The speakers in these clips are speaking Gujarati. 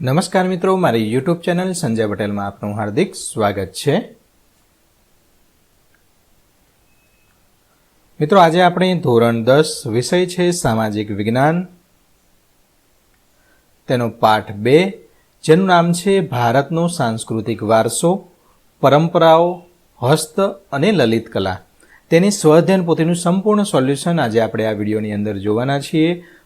નમસ્કાર મિત્રો, મારી યુટ્યુબ ચેનલ સંજય પટેલમાં આપનું હાર્દિક સ્વાગત છે. મિત્રો, આજે આપણે ધોરણ દસ વિષય છે સામાજિક વિજ્ઞાન. તેનો પાઠ બે, જેનું નામ છે ભારતનો સાંસ્કૃતિક વારસો, પરંપરાઓ, હસ્ત અને લલિત કલા. તેની સ્વઅધ્યયન પોથીનું સંપૂર્ણ સોલ્યુશન આજે આપણે આ વિડીયોની અંદર જોવાના છીએ.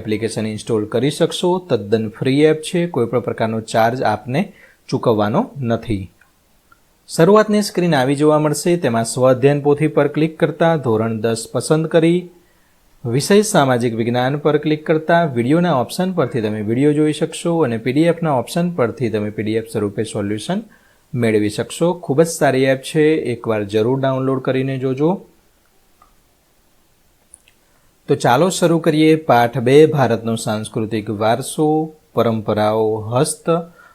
એપ્લિકેશન ઇન્સ્ટોલ કરી શકશો. તદ્દન ફ્રી એપ છે. કોઈપણ પ્રકારનો ચાર્જ આપને ચૂકવવાનો નથી. શરૂઆતની સ્ક્રીન આવી જોવા મળશે. તેમાં સ્વઅધ્યયન પોથી પર ક્લિક કરતા ધોરણ દસ પસંદ કરી, વિષય સામાજિક વિજ્ઞાન પર ક્લિક કરતા વિડીયોના ઓપ્શન પરથી તમે વીડિયો જોઈ શકશો અને પીડીએફના ઓપ્શન પરથી તમે પીડીએફ સ્વરૂપે સોલ્યુશન મેળવી શકશો. ખૂબ જ સારી એપ છે. એકવાર જરૂર ડાઉનલોડ કરીને જોજો. તો ચાલો શરૂ કરીએ પાઠ બે, ભારતનો સાંસ્કૃતિક વારસો, પરંપરાઓ, હસ્ત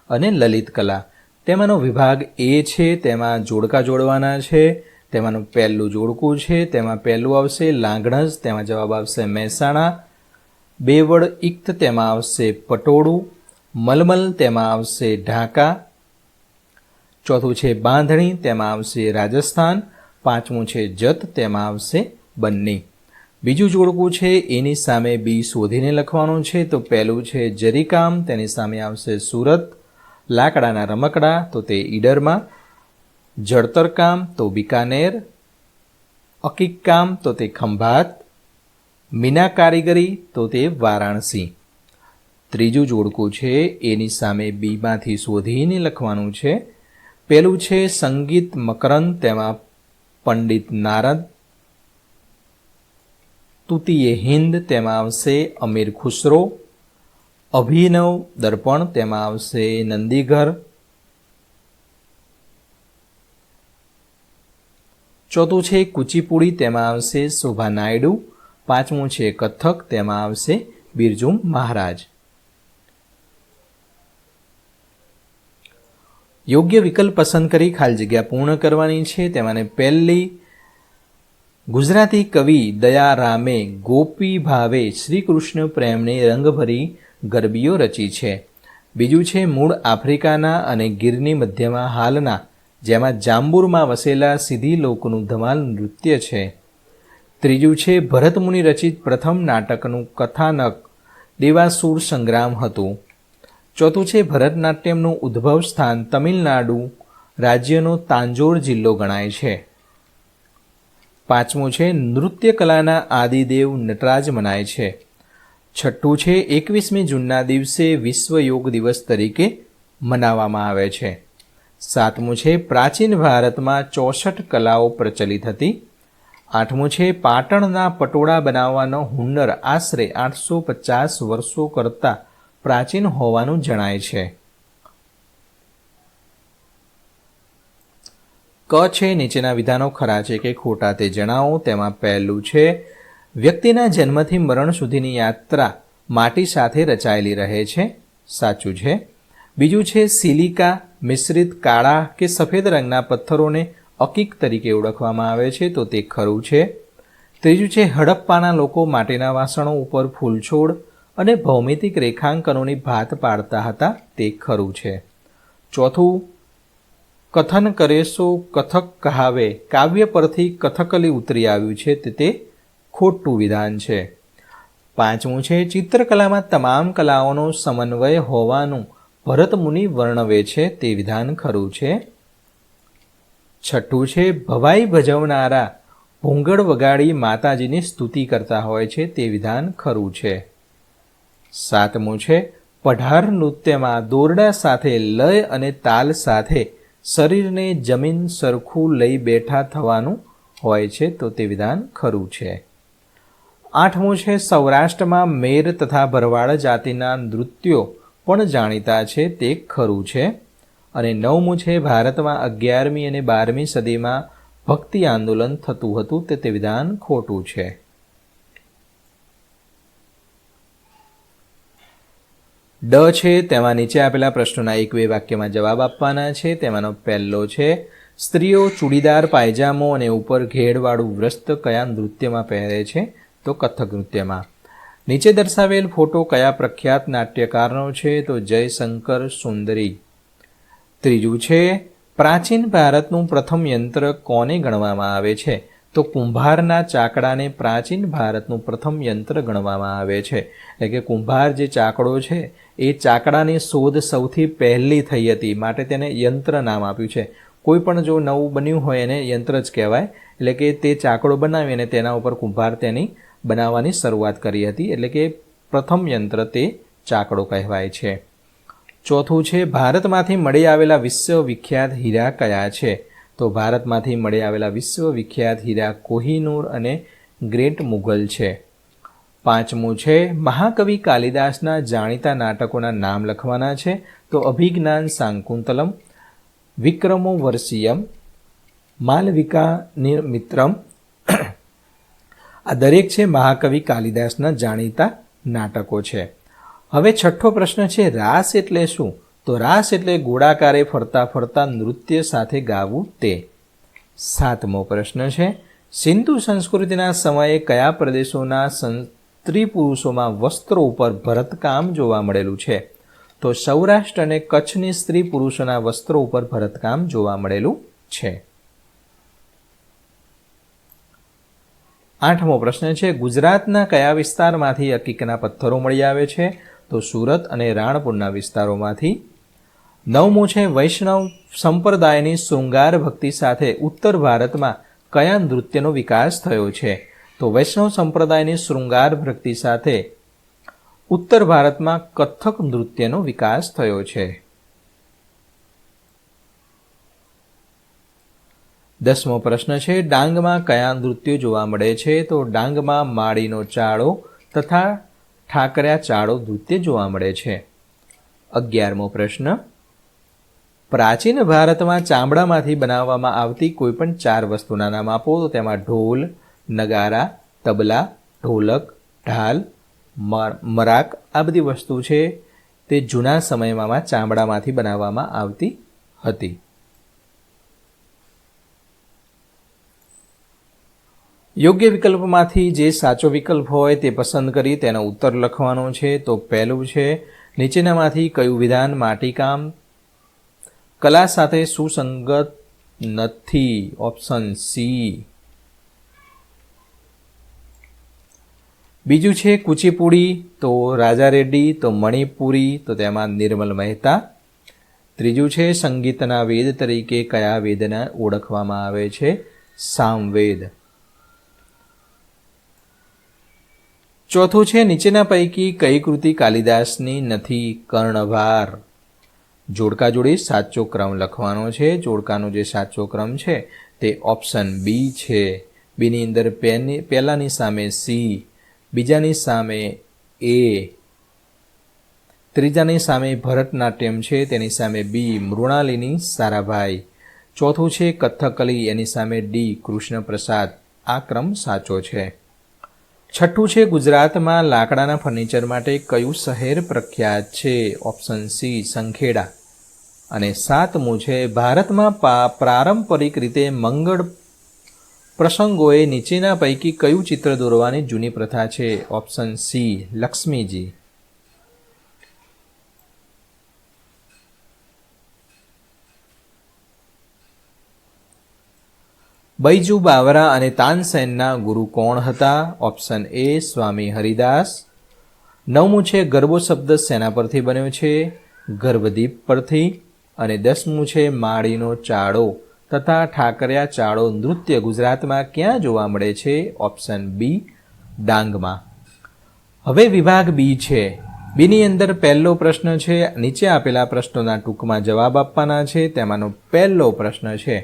અને લલિત કલા. તેમાંનો વિભાગ એ છે, તેમાં જોડકા જોડવાના છે, તેમાંનું પહેલું જોડકું છે, તેમાં પહેલું આવશે લાંગણસ તેમાં જવાબ આવશે મહેસાણા. બેવડ ઇક્ત, તેમાં આવશે પટોળું. મલમલ, તેમાં આવશે ઢાકા. ચોથું છે બાંધણી, તેમાં આવશે રાજસ્થાન. પાંચમું છે જત, તેમાં આવશે બન્ની. બીજું જોડકું છે, એની સામે બી શોધીને લખવાનું છે. તો પહેલું છે, જરીકામ, તેની સામે આવશે સુરત. લાકડાના રમકડા, તો તે ઈડરમાં. જળતર કામ તો બિકાનેર. અકીક કામ તો તે ખંભાત. મીના કારીગરી, તો તે વારાણસી. ત્રીજું જોડકું છે, એની સામે બીમાંથી શોધીને લખવાનું છે. પેલું છે, સંગીત મકરંદ, તેમાં પંડિત નારદ. તુતીએ હિન્દ તેમાં આવશે, અમીર ખુસરો, અભિનવ દર્પણ તેમાં આવશે, નંદીઘર. ચોથું છે કુચીપુડી તેમાં આવશે, શોભા નાયડુ. પાંચમું છે કથક તેમાં આવશે, બિરજુમ મહારાજ. યોગ્ય વિકલ્પ પસંદ કરી ખાલી જગ્યા પૂર્ણ કરવાની છે. તેમાંને પહેલી ગુજરાતી કવિ દયારામે ગોપી ભાવે શ્રી કૃષ્ણ પ્રેમને રંગભરી ગરબીઓ રચી છે. બીજું છે મૂળ આફ્રિકાના અને ગીરની મધ્યમાં હાલના, જેમાં જાંબુરમાં વસેલા સીધી લોકોનું ધમાલ નૃત્ય છે. ત્રીજું છે ભરતમુનિ રચિત પ્રથમ નાટકનું કથાનક, દેવાસુર સંગ્રામ હતું. ચોથું છે ભરતનાટ્યમનું ઉદ્ભવ સ્થાન તમિલનાડુ રાજ્યનો તાંજોર જિલ્લો ગણાય છે. પાંચમું છે, નૃત્ય કલાના આદિદેવ નટરાજ મનાય છે. છઠ્ઠું છે, એકવીસમી જૂનના દિવસે વિશ્વ યોગ દિવસ તરીકે મનાવવામાં આવે છે. સાતમું છે, પ્રાચીન ભારતમાં ચોસઠ કલાઓ પ્રચલિત હતી. આઠમું છે, પાટણના પટોળા બનાવવાનો હુન્નર આશરે આઠસો પચાસ વર્ષો કરતાં પ્રાચીન હોવાનું જણાય છે. ક છે, નીચેના વિધાનો ખરા છે કે ખોટા તે જણાવો, તેમાં પહેલું છે, વ્યક્તિના જન્મથી મરણ સુધીની યાત્રા માટી સાથે રચાયેલી રહે છે, સાચું છે. બીજું છે, સિલિકા, મિશ્રિત કાળા કે સફેદ રંગના પથ્થરોને અકીક તરીકે ઓળખવામાં આવે છે, તો તે ખરું છે. ત્રીજું છે, હડપ્પાના લોકો માટીના વાસણો ઉપર ફૂલછોડ અને ભૌમિતિક રેખાંકનોની ભાત પાડતા હતા, તે ખરું છે. ચોથું કથન કરેશો કથક કહાવે. કાવ્ય પરથી કથકલી ઉતરી આવ્યું છે તે તે ખોટું વિધાન છે. પાંચમું છે, ચિત્રકલામાં તમામ કલાઓનો સમન્વય હોવાનું ભરતમુનિ વર્ણવે છે તે વિધાન ખરું છે. છઠ્ઠું છે, ભવાઈ ભજવનારા ભૂંગળ વગાડી માતાજીની સ્તુતિ કરતા હોય છે તે વિધાન ખરું છે. સાતમું છે, પઢાર નૃત્યમાં દોરડા સાથે લય અને તાલ સાથે શરીરને જમીન સરખું લઈ બેઠા થવાનું હોય છે તો તે વિધાન ખરું છે. આઠમું છે, સૌરાષ્ટ્રમાં મેર તથા ભરવાડ જાતિના નૃત્યો પણ જાણીતા છે, તે ખરું છે. અને નવમું છે, ભારતમાં અગિયારમી અને બારમી સદીમાં ભક્તિ આંદોલન થતું હતું, તે તે વિધાન ખોટું છે. ડ છે, તેમાં નીચે આપેલા પ્રશ્નોના એક બે વાક્યમાં જવાબ આપવાના છે. તેમાંનો પહેલો છે, સ્ત્રીઓ ચૂડીદાર, પાયજામો અને ઉપર ઘેડવાળું વ્રસ્ત કયા નૃત્યમાં પહેરે છે? તો કથક નૃત્યમાં. નીચે દર્શાવેલ ફોટો કયા પ્રખ્યાત નાટ્યકારનો છે? તો જયશંકર સુંદરી. ત્રીજું છે, પ્રાચીન ભારતનું પ્રથમ યંત્ર કોને ગણવામાં આવે છે? તો કુંભારના ચાકડાને પ્રાચીન ભારતનું પ્રથમ યંત્ર ગણવામાં આવે છે. એટલે કે કુંભાર જે ચાકડો છે, એ ચાકડાની શોધ સૌથી પહેલી થઈ હતી, માટે તેને યંત્ર નામ આપ્યું છે. કોઈ પણ જો નવું બન્યું હોય એને યંત્ર જ કહેવાય. એટલે કે તે ચાકડો બનાવી અને તેના ઉપર કુંભાર તેની બનાવવાની શરૂઆત કરી હતી. એટલે કે પ્રથમ યંત્ર તે ચાકડો કહેવાય છે. ચોથું છે, ભારતમાંથી મળી આવેલા વિશ્વ વિખ્યાત હીરા કયા છે? તો ભારતમાંથી મળી આવેલા વિશ્વ વિખ્યાત હીરા કોહિનૂર અને ગ્રેટ મુગલ છે. પાંચમું છે, મહાકવિ કાલિદાસના જાણીતા નાટકોના નામ લખવાના છે. તો અભિજ્ઞાન શાંકુંતલમ વિક્રમો વર્ષીયમ માલવિકા મિત્રમ આ દરેક છે મહાકવિ કાલિદાસના જાણીતા નાટકો છે. હવે છઠ્ઠો પ્રશ્ન છે, રાસ એટલે શું? તો રાસ એટલે ગોળાકારે ફરતા ફરતા નૃત્ય સાથે ગાવું તે. સાતમો પ્રશ્ન છે, સિંધુ સંસ્કૃતિના સમયે કયા પ્રદેશોના સ્ત્રી પુરુષોમાં વસ્ત્રો ઉપર ભરતકામ જોવા મળેલું છે? તો સૌરાષ્ટ્ર અને કચ્છની સ્ત્રી પુરુષોના વસ્ત્રો ઉપર ભરતકામ જોવા મળેલું છે. આઠમો પ્રશ્ન છે, ગુજરાતના કયા વિસ્તારમાંથી અકીકના પથ્થરો મળી આવે છે? તો સુરત અને રાણપુરના વિસ્તારોમાંથી નવમું છે, વૈષ્ણવ સંપ્રદાયની શૃંગાર ભક્તિ સાથે ઉત્તર ભારતમાં કયા નૃત્યનો વિકાસ થયો છે? તો વૈષ્ણવ સંપ્રદાયની શૃંગાર ભક્તિ સાથે ઉત્તર ભારતમાં કથક નૃત્યનો વિકાસ થયો છે. દસમો પ્રશ્ન છે, ડાંગમાં કયા નૃત્યો જોવા મળે છે? તો ડાંગમાં માળીનો ચાળો તથા ઠાકર્યા ચાળો નૃત્ય જોવા મળે છે. અગિયારમો પ્રશ્ન પ્રાચીન ભારતમાં ચામડામાંથી બનાવવામાં આવતી કોઈપણ ચાર વસ્તુના નામ આપો તો તેમાં ઢોલ, નગારા, તબલા, ઢોલક, ઢાલ મરાક આ બધી વસ્તુ છે તે જૂના સમયમાં ચામડામાંથી બનાવવામાં આવતી હતી. યોગ્ય વિકલ્પમાંથી જે સાચો વિકલ્પ હોય તે પસંદ કરી તેનો ઉત્તર લખવાનો છે. તો પહેલું છે, નીચેનામાંથી કયું વિધાન માટીકામ કલા સાથે સુસંગત નથી. Option C. બીજું છે કુચીપુડી, તો રાજા રેડ્ડી, તો મણિપુરી, તો તેમાં નિર્મલ મહેતા. ત્રીજું છે સંગીતના વેદ તરીકે કયા વેદને ઓળખવામાં આવે છે? સામવેદ. ચોથું છે નીચેના પૈકી કઈ કૃતિ કાલિદાસની નથી કર્ણભાર. જોડકા જોડી સાચો ક્રમ લખવાનો છે. જોડકાનો જે સાચો ક્રમ છે, તે ઓપ્શન બી છે. બીની અંદર પેની, પહેલાંની સામે સી, બીજાની સામે એ, ત્રીજાની સામે ભરતનાટ્યમ છે, તેની સામે બી મૃણાલિની સારાભાઈ. ચોથું છે કથકલી, એની સામે ડી કૃષ્ણ પ્રસાદ આ ક્રમ સાચો છે. છઠ્ઠું છે ગુજરાતમાં લાકડાના ફર્નિચર માટે કયું શહેર પ્રખ્યાત છે? Option C, Sankheda. અને સાતમું છે ભારતમાં પારંપરિક રીતે મંગળ પ્રસંગોએ નીચેના પૈકી કયું ચિત્ર દોરવાની જૂની પ્રથા છે? Option C, Lakshmiji. Baiju Bawra અને તાનસેનના ગુરુ કોણ હતા? Option A, Swami Haridas. નવમું છે ગર્ભો શબ્દ સેના પરથી બન્યો છે? ગર્ભદીપ પરથી. અને દસમું છે માળીનો ચાળો. તથા ઠાકરિયા ચાળો નૃત્ય ગુજરાતમાં ક્યાં જોવા મળે છે? ઓપ્શન બી, ડાંગમાં. હવે વિભાગ બી છે. બીની અંદર પહેલો પ્રશ્ન છે. નીચે આપેલા પ્રશ્નોના ટૂંકમાં જવાબ આપવાના છે. તેમાંનો પહેલો પ્રશ્ન છે,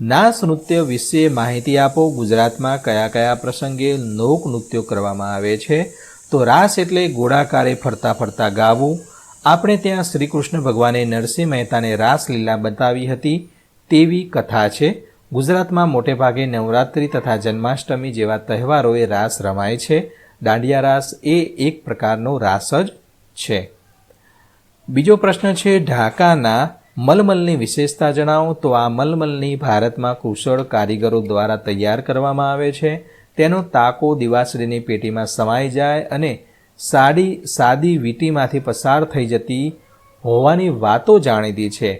નાસ નૃત્ય વિશે માહિતી આપો. ગુજરાતમાં કયા કયા પ્રસંગે લોક નૃત્યો કરવામાં આવે છે? તો રાસ એટલે ગોળાકારે ફરતા ફરતા ગાવું. આપણે ત્યાં શ્રી કૃષ્ણ ભગવાને નરસિંહ મહેતાને રાસલીલા બતાવી હતી તેવી કથા છે. ગુજરાતમાં મોટેભાગે નવરાત્રિ તથા જન્માષ્ટમી જેવા તહેવારોએ રાસ રમાય છે. દાંડિયા રાસ એ એક પ્રકારનો રાસ જ છે. બીજો પ્રશ્ન છે, ઢાકાના મલમલની વિશેષતા જણાવો. તો આ મલમલની ભારતમાં કુશળ કારીગરો દ્વારા તૈયાર કરવામાં આવે છે. તેનો તાકો દિવાસળીની પેટીમાં સમાઈ જાય અને સાડી સાદી વીંટીમાંથી પસાર થઈ જતી હોવાની વાતો જાણીતી છે.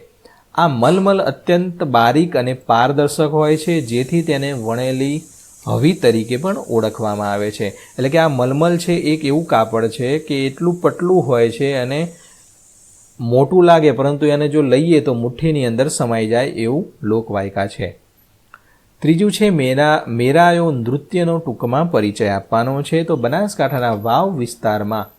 આ મલમલ અત્યંત બારીક અને પારદર્શક હોય છે, જેથી તેને વણેલી હવી તરીકે પણ ઓળખવામાં આવે છે. એટલે કે આ મલમલ છે, એક એવું કાપડ છે કે એટલું પટલું હોય છે અને મોટું લાગે, પરંતુ એને જો લઈએ તો મુઠ્ઠીની અંદર સમાઈ જાય એવું લોકવાયકા છે. ત્રીજું છે, મેરા, મેરાયો નૃત્યનો ટૂંકમાં પરિચય આપવાનો છે. તો બનાસકાંઠાના વાવ વિસ્તારમાં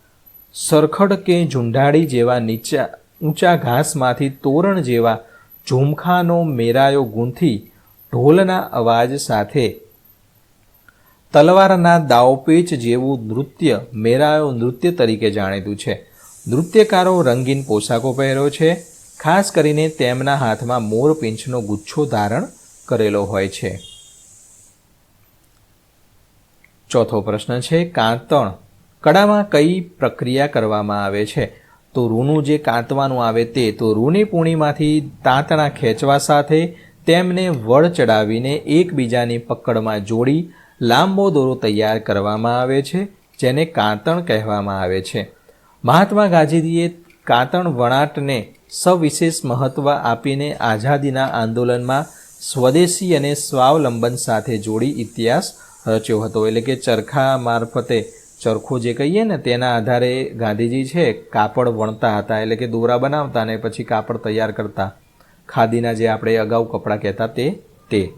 સરખડ કે ઝુંડાળી જેવા નીચા, ઊંચા ઘાસમાંથી તોરણ જેવા ઝુમખાનો મેરાયો ગૂંથી ઢોલના અવાજ સાથે તલવારના દાવપેચ જેવું નૃત્ય મેરાયો નૃત્ય તરીકે જાણીતું છે. નૃત્યકારો રંગીન પોશાકો પહેર્યો છે. ખાસ કરીને તેમના હાથમાં મોરપીંછનો ગુચ્છો ધારણ કરેલો હોય છે. ચોથો પ્રશ્ન છે, કાંતણ. કડામાં કઈ પ્રક્રિયા કરવામાં આવે છે? તો રૂનું જે કાંતવાનું આવે તે, તો રૂની પૂણીમાંથી તાંતણા ખેંચવા સાથે તેમને વળ ચડાવીને એકબીજાની પકડમાં જોડી લાંબો દોરો તૈયાર કરવામાં આવે છે, જેને કાંતણ કહેવામાં આવે છે. મહાત્મા ગાંધીજીએ કાંતણ વણાટને સવિશેષ મહત્ત્વ આપીને આઝાદીના આંદોલનમાં સ્વદેશી અને સ્વાવલંબન સાથે જોડી ઇતિહાસ રચ્યો હતો. એટલે કે ચરખા મારફતે ચરખો જે કહીએ ને, તેના આધારે ગાંધીજી છે કાપડ વણતા હતા. એટલે કે દોરા બનાવતા અને પછી કાપડ તૈયાર કરતા. ખાદીના જે આપણે અગાઉ કપડાં કહેતા તે તે.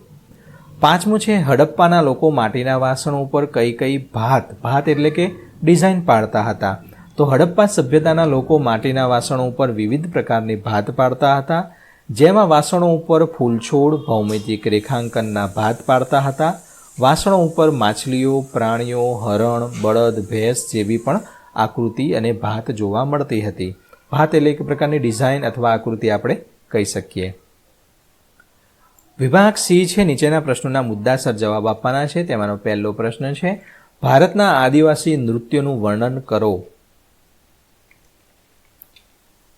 પાંચમું છે, હડપ્પાના લોકો માટીના વાસણો ઉપર કઈ કઈ ભાત ભાત એટલે કે ડિઝાઇન પાડતા હતા. તો હડપ્પા સભ્યતાના લોકો માટીના વાસણો ઉપર વિવિધ પ્રકારની ભાત પાડતા હતા. જેમાં વાસણો ઉપર ફૂલછોડ, ભૌમિતિક રેખાંકનના ભાત પાડતા હતા. વાસણો ઉપર માછલીઓ, પ્રાણીઓ, હરણ, બળદ, ભેંસ જેવી પણ આકૃતિ અને ભાત જોવા મળતી હતી. ભાત એટલે એક પ્રકારની ડિઝાઇન અથવા આકૃતિ આપણે કહી શકીએ. વિભાગ સી છે, નીચેના પ્રશ્નોના મુદ્દાસર જવાબ આપવાના છે. તેમાંનો પહેલો પ્રશ્ન છે, ભારતના આદિવાસી નૃત્યનું વર્ણન કરો.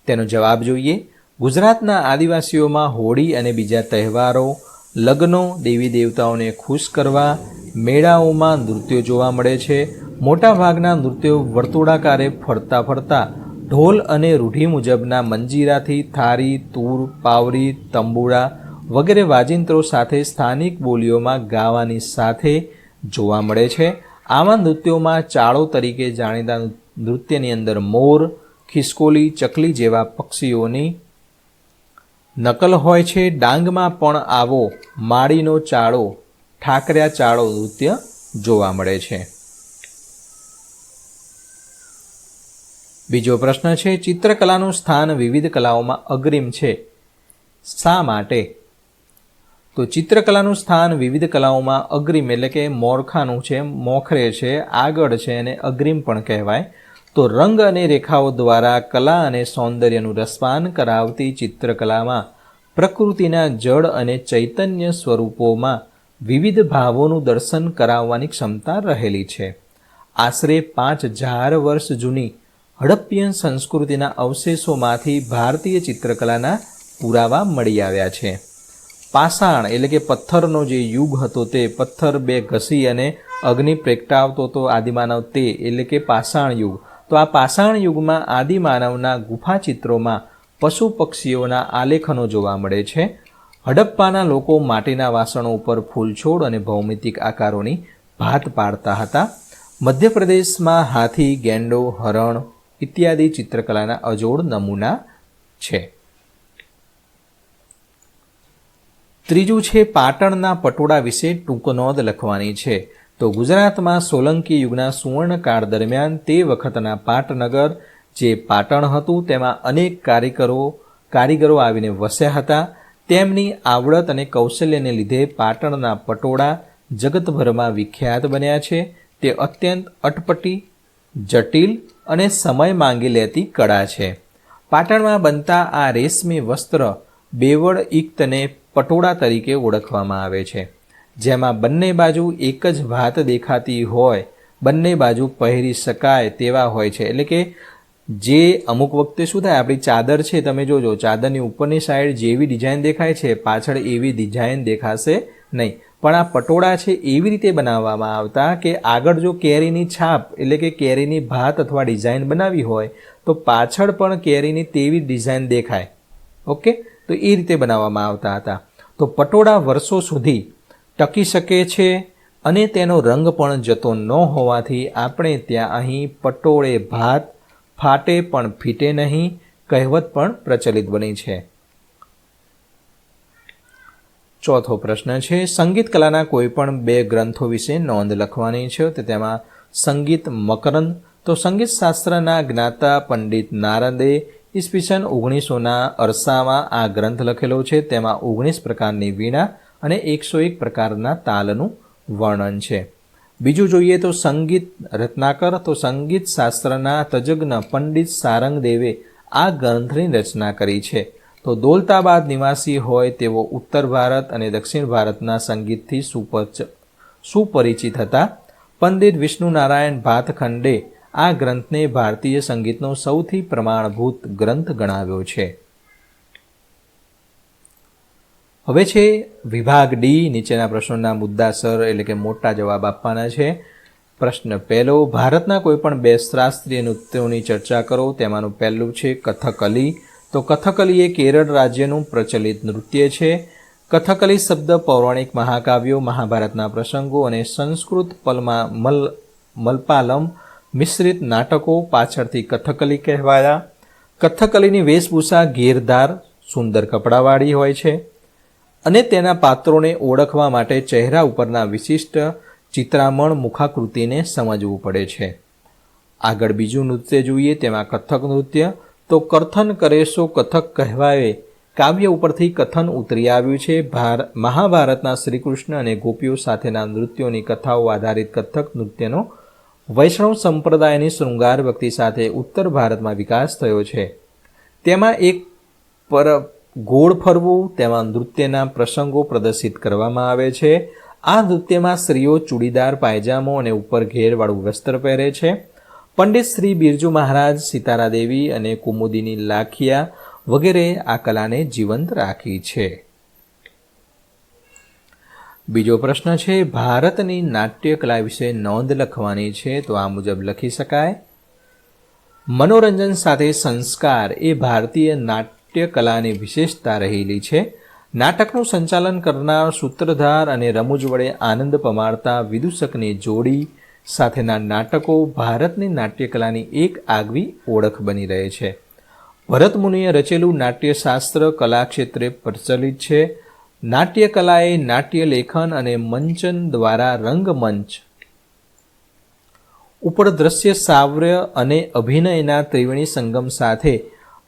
તેનો જવાબ જોઈએ. ગુજરાતના આદિવાસીઓમાં હોળી અને બીજા તહેવારો, લગ્નો દેવી દેવતાઓને ખુશ કરવા, મેળાઓમાં નૃત્યો જોવા મળે છે. મોટાભાગના નૃત્યો વર્તુળાકારે ફરતા ફરતા ઢોલ અને રૂઢિ મુજબના મંજીરાથી થારી, તૂર, પાવરી, તંબુડા વગેરે વાજિંત્રો સાથે સ્થાનિક બોલીઓમાં ગાવાની સાથે જોવા મળે છે. આવા નૃત્યોમાં ચાળો તરીકે જાણીતા નૃત્યની અંદર મોર, ખિસકોલી, ચકલી જેવા પક્ષીઓની નકલ હોય છે ડાંગમાં પણ આવો માળીનો ચાળો, ઠાકર્યા ચાળો નૃત્ય જોવા મળે છે. બીજો પ્રશ્ન છે, ચિત્રકલાનું સ્થાન વિવિધ કલાઓમાં અગ્રિમ છે. શા માટે? તો ચિત્રકલાનું સ્થાન વિવિધ કલાઓમાં અગ્રિમ એટલે કે મોરખાનું છે, મોખરે છે, આગળ છે અને અગ્રિમ પણ કહેવાય. તો રંગ અને રેખાઓ દ્વારા કલા અને સૌંદર્યનું રસપાન કરાવતી ચિત્રકલામાં પ્રકૃતિના જળ અને ચૈતન્ય સ્વરૂપોમાં વિવિધ ભાવોનું દર્શન કરાવવાની ક્ષમતા રહેલી છે. આશરે પાંચ હજાર વર્ષ જૂની હડપ્પિયન સંસ્કૃતિના અવશેષોમાંથી ભારતીય ચિત્રકલાના પુરાવા મળી આવ્યા છે. પાષાણ એટલે કે પથ્થરનો જે યુગ હતો તે પથ્થર બે ઘસી અને અગ્નિ પ્રેકટાવતો તો આદિમાનવ તે એટલે કે પાષાણ યુગ. તો આ પાષાણ યુગમાં આદિમાનવના ગુફા ચિત્રોમાં પશુ પક્ષીઓના આલેખનો જોવા મળે છે. હડપ્પાના લોકો માટીના વાસણો ઉપર ફૂલછોડ અને ભૌમિતિક આકારોની ભાત પાડતા હતા. મધ્યપ્રદેશમાં હાથી, ગેંડો, હરણ ઇત્યાદિ ચિત્રકલાના અજોડ નમૂના છે. ત્રીજું છે પાટણના પટોળા વિશે ટૂંક નોંધ લખવાની છે. તો ગુજરાતમાં સોલંકી યુગના સુવર્ણકાળ દરમિયાન તે વખતના પાટનગર, જે પાટણ હતું, તેમાં અનેક કારીગરો કારીગરો આવીને વસ્યા હતા. તેમની આવડત અને કૌશલ્યને લીધે પાટણના પટોળા જગતભરમાં વિખ્યાત બન્યા છે. તે અત્યંત અટપટી, જટિલ અને સમય માંગી લેતી કળા છે. પાટણમાં બનતા આ રેશમી વસ્ત્ર બેવડ ઇક્તને પટોળા તરીકે ઓળખવામાં આવે છે. જેમાં બંને બાજુ એક જ ભાત દેખાતી હોય, બંને બાજુ પહેરી શકાય તેવા હોય છે. એટલે કે જે અમુક વખતે શું થાય, આપણી ચાદર છે, તમે જોજો, ચાદરની ઉપરની સાઈડ જેવી ડિઝાઇન દેખાય છે, પાછળ એવી ડિઝાઇન દેખાશે નહીં. પણ આ પટોળા છે એવી રીતે બનાવવામાં આવતા કે આગળ જો કેરીની છાપ, એટલે કે કેરીની ભાત અથવા ડિઝાઇન બનાવી હોય, તો પાછળ પણ કેરીની તેવી ડિઝાઇન દેખાય. ઓકે? તો એ રીતે બનાવવામાં આવતા હતા. તો પટોળા વર્ષો સુધી ટકી શકે છે અને તેનો રંગ પણ જતો ન હોવાથી આપણે ત્યાં અહીં પટોળે ભાત, ફાટે પણ ફીટે નહીં, કહેવત પણ પ્રચલિત બની છે. ચોથો પ્રશ્ન છે, સંગીત કલાના કોઈ પણ બે ગ્રંથો વિશે નોંધ લખવાની છે. તો તેમાં સંગીત મકરંદ, તો સંગીત શાસ્ત્રના જ્ઞાતા પંડિત નારદે ઈસવીસન ઓગણીસોના અરસામાં આ ગ્રંથ લખેલો છે. તેમાં ઓગણીસ પ્રકારની વીણા અને એકસો એક પ્રકારના તાલનું વર્ણન છે. બીજું જોઈએ તો સંગીત રત્નાકર, તો સંગીત શાસ્ત્રના તજજ્ઞ પંડિત સારંગદેવે આ ગ્રંથની રચના કરી છે. તો દોલતાબાદ નિવાસી હોય તેવો ઉત્તર ભારત અને દક્ષિણ ભારતના સંગીતથી સુપરચ સુપરિચિત હતા. પંડિત વિષ્ણુ નારાયણ ભાતખંડે આ ગ્રંથને ભારતીય સંગીતનો સૌથી પ્રમાણભૂત ગ્રંથ ગણાવ્યો છે. હવે છે, વિભાગ ડી, નીચેના પ્રશ્નોના મુદ્દાસર એટલે કે મોટા જવાબ આપવાના છે. પ્રશ્ન પહેલો, ભારતના કોઈપણ બે શાસ્ત્રીય નૃત્યોની ચર્ચા કરો. તેમાંનું પહેલું છે, કથકલી. તો કથકલી એ કેરળ રાજ્યનું પ્રચલિત નૃત્ય છે. કથકલી શબ્દ પૌરાણિક મહાકાવ્યો, મહાભારતના પ્રસંગો અને સંસ્કૃત પલમાં મલ, મલપાલમ મિશ્રિત નાટકો પાછળથી કથકલી કહેવાયા. કથકલીની વેશભૂષા ઘેરધાર, સુંદર કપડાવાળી હોય છે. અને તેના પાત્રોને ઓળખવા માટે ચહેરા ઉપરના વિશિષ્ટ ચિત્રામણ મુખાકૃતિને સમજવું પડે છે. આગળ બીજું નૃત્ય જોઈએ, તેમાં કથક નૃત્ય. તો કથન કરેશો કથક કહેવાય. કાવ્ય ઉપરથી કથન ઉતરી આવ્યું છે. ભાર, મહાભારતના શ્રીકૃષ્ણ અને ગોપીઓ સાથેના નૃત્યોની કથાઓ આધારિત કથક નૃત્યનો વૈષ્ણવ સંપ્રદાયની શૃંગાર ભક્તિ સાથે ઉત્તર ભારતમાં વિકાસ થયો છે. તેમાં એક પર ગોળ ફરવું, તેમાં નૃત્યના પ્રસંગો પ્રદર્શિત કરવામાં આવે છે. આ નૃત્યમાં સ્ત્રીઓ ચૂડીદાર પાયજામો અને ઉપર ઘેરવાળું વસ્ત્ર પહેરે છે. પંડિત શ્રી બિરજુ મહારાજ સીતારા દેવી અને કુમુદીની લાખિયા વગેરે આ કલાને જીવંત રાખી છે. બીજો પ્રશ્ન છે, ભારતની નાટ્ય કલા વિશે નોંધ લખવાની છે, તો આ મુજબ લખી શકાય. મનોરંજન સાથે સંસ્કાર એ ભારતીય નાટ્ય કલાની વિશેષતા રહેલી છે. નાટકનું સંચાલન કરનાર સૂત્રધાર અને રમૂજ વડે આનંદ પમાડતા વિદૂષકની જોડી સાથેના નાટકો ભારતની નાટ્યકલાની એક આગવી ઓળખ બની રહે છે. ભરતમુનિએ રચેલું નાટ્યશાસ્ત્ર કલા ક્ષેત્રે પ્રચલિત છે. નાટ્યકલાએ નાટ્ય લેખન અને મંચન દ્વારા રંગમંચ ઉપર દ્રશ્ય સાવ્ય અને અભિનયના ત્રિવેણી સંગમ સાથે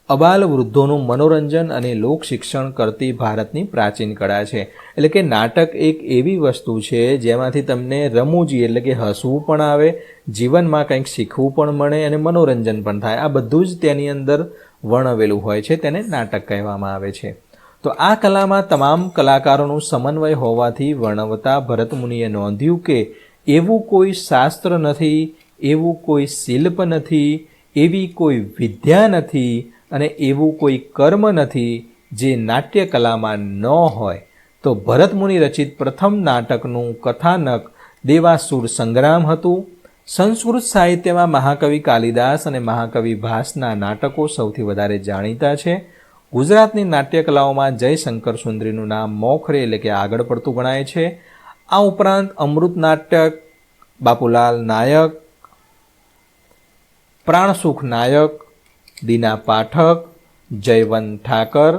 અબાલ વૃદ્ધોનું મનોરંજન અને લોક શિક્ષણ કરતી ભારતની પ્રાચીન કળા છે. એટલે કે નાટક એક એવી વસ્તુ છે જેમાંથી તમને રમૂજી એટલે કે હસવું પણ આવે, જીવનમાં કંઈક શીખવું પણ મળે અને મનોરંજન પણ થાય. આ બધું જ તેની અંદર વર્ણવેલું હોય છે, તેને નાટક કહેવામાં આવે છે. તો આ કલામાં તમામ કલાકારોનું સમન્વય હોવાથી વર્ણવતા ભરતમુનિએ નોંધ્યું કે એવું કોઈ શાસ્ત્ર નથી, એવું કોઈ શિલ્પ નથી, એવી કોઈ વિદ્યા નથી અને એવું કોઈ કર્મ નથી જે નાટ્યકલામાં ન હોય. તો ભરતમુનિ રચિત પ્રથમ નાટકનું કથાનક દેવાસુર સંગ્રામ હતું. સંસ્કૃત સાહિત્યમાં મહાકવિ કાલિદાસ અને મહાકવિ ભાસના નાટકો સૌથી વધારે જાણીતા છે. ગુજરાતની નાટ્યકલાઓમાં જયશંકર સુંદરીનું નામ મોખરે એટલે કે આગળ પડતું ગણાય છે. આ ઉપરાંત અમૃત નાટક, બાપુલાલ નાયક, પ્રાણસુખ નાયક દીના પાઠક જયવંત ઠાકર,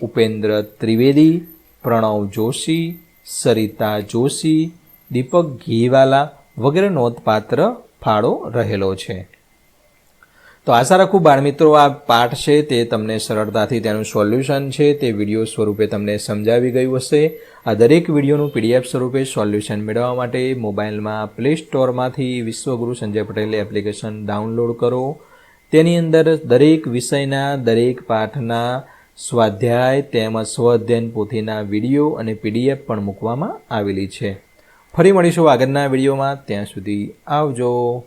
ઉપેન્દ્ર ત્રિવેદી, પ્રણવ જોશી, સરિતા જોશી, દીપક ઘીવાલા વગેરે નોંધપાત્ર ફાળો રહેલો છે. તો આશા રાખું બાળમિત્રો આ પાઠ છે તે તમને સરળતાથી તેનું સોલ્યુશન છે, તે વીડિયો સ્વરૂપે તમને સમજાવી ગયું હશે. આ દરેક વિડીયોનું પીડીએફ સ્વરૂપે સોલ્યુશન મેળવવા માટે મોબાઈલમાં પ્લે સ્ટોરમાંથી વિશ્વગુરુ સંજય પટેલ એપ્લિકેશન ડાઉનલોડ કરો. તેની અંદર દરેક વિષયના, દરેક પાઠના સ્વાધ્યાય તેમજ સ્વઅધ્યયન પોથીના વીડિયો અને પીડીએફ પણ મૂકવામાં આવેલી છે. ફરી મળીશું આગળના વિડીયોમાં. ત્યાં સુધી આવજો.